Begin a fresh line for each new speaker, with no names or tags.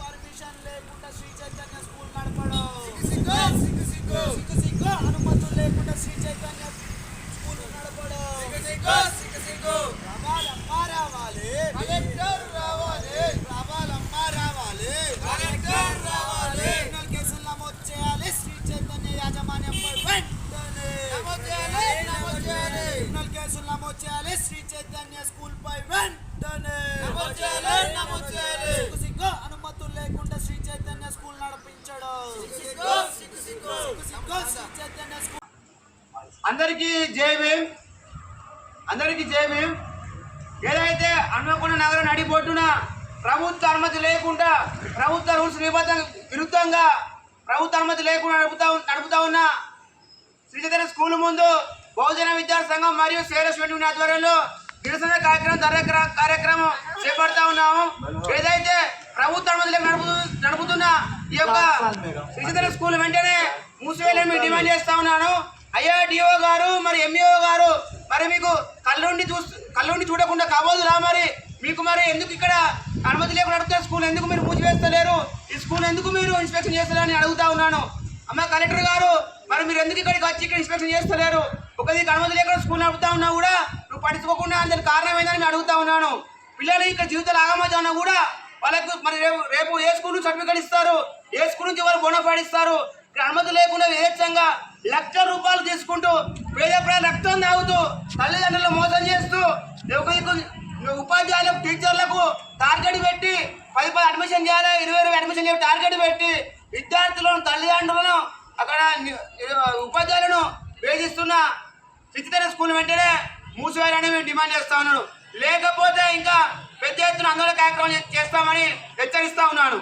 Permission లేకుండా Shri Chaitanya school నడపడం అనుమతులు లేకుండా శ్రీ చైతన్య స్కూల్ నడపడం రావాలమ్మా రావాలి.
కలెక్టర్ రావాలి.
రావాలమ్మా రావాలి.
కలెక్టర్ రావాలి.
క్రిమినల్ కేసులు నమోదు చేయాలి. శ్రీ చైతన్య యాజమాన్యంపై వెంటనే.
నమోదు చేయాలి, నమోదు చేయాలి.
క్రిమినల్ కేసులు నమోదు చేయాలి. శ్రీ చైతన్య స్కూల్ పై వెంటనే
అందరికీ జై అందరికీ జై ఏదైతే హన్మకొండ నగరం నడిపోటున ప్రభుత్వ అనుమతి లేకుండా ప్రభుత్వ రూల్స్ నిబద్ధ విరుద్ధంగా ప్రభుత్వ అనుమతి లేకుండా నడుపుతా నడుపుతా ఉన్న శ్రీచైతన్య స్కూల్ ముందు బహుజన విద్యా సంఘం మరియు సేరస్వటి ఆధ్వర్యంలో నిరసన కార్యక్రమం కార్యక్రమం చేపడతా ఉన్నాము. ఏదైతే ప్రభుత్వ నడుపుతున్న ఈ యొక్క శ్రీచైతన్య స్కూల్ వెంటనే మూసివేయాలని మేము డిమాండ్ చేస్తా ఉన్నాను. అయ్యా డిఓ గారు మరి ఎంఈఓ గారు మరి మీకు కళ్ళుండి చూ కళ్ళుండి చూడకుండా కావద్దురా మరి. మీకు మరి ఎందుకు ఇక్కడ అనుమతి లేకుండా నడుపుతున్న స్కూల్ ఎందుకు మీరు మూసివేస్తలేరు? ఈ స్కూల్ ఎందుకు మీరు ఇన్స్పెక్షన్ చేస్తారని అడుగుతా ఉన్నాను. అమ్మ కలెక్టర్ గారు మరి మీరు ఎందుకు ఇక్కడికి వచ్చి ఇక్కడ ఇన్స్పెక్షన్ చేస్తలేరు? ఒక దీనికి అనుమతి లేకుండా స్కూల్ నడుపుతా ఉన్నా కూడా నువ్వు పట్టించుకోకుండా దానికి కారణం ఏందని నేను అడుగుతా ఉన్నాను. పిల్లలు ఇక్కడ జీవితాలు ఆగమవుతా కూడా వాళ్ళకు మరి రేపు రేపు ఏ స్కూల్ నుంచి సర్టిఫికేట్ ఇస్తారు? ఏ స్కూల్ నుంచి వాళ్ళు బోనఫైడ్ ఇస్తారు? అనుమతి లేకుండా విధేచ్ఛంగా లక్షల రూపాయలు తీసుకుంటూ పేద ప్రజల రక్తం తాగుతూ తల్లిదండ్రులు మోసం చేస్తూ ఉపాధ్యాయులకు టీచర్లకు టార్గెట్ పెట్టి పది పది అడ్మిషన్ చేయాలి ఇరవై ఇరవై అడ్మిషన్ చేయాలి టార్గెట్ పెట్టి విద్యార్థులను తల్లిదండ్రులను అక్కడ ఉపాధ్యాయులను వేధిస్తున్న శిక్షితర స్కూల్ వెంటనే మూసివేయాలని మేము డిమాండ్ చేస్తా ఉన్నాడు లేకపోతే ఎత్తున ఆందోళన కార్యక్రమం చేస్తామని హెచ్చరిస్తా ఉన్నాడు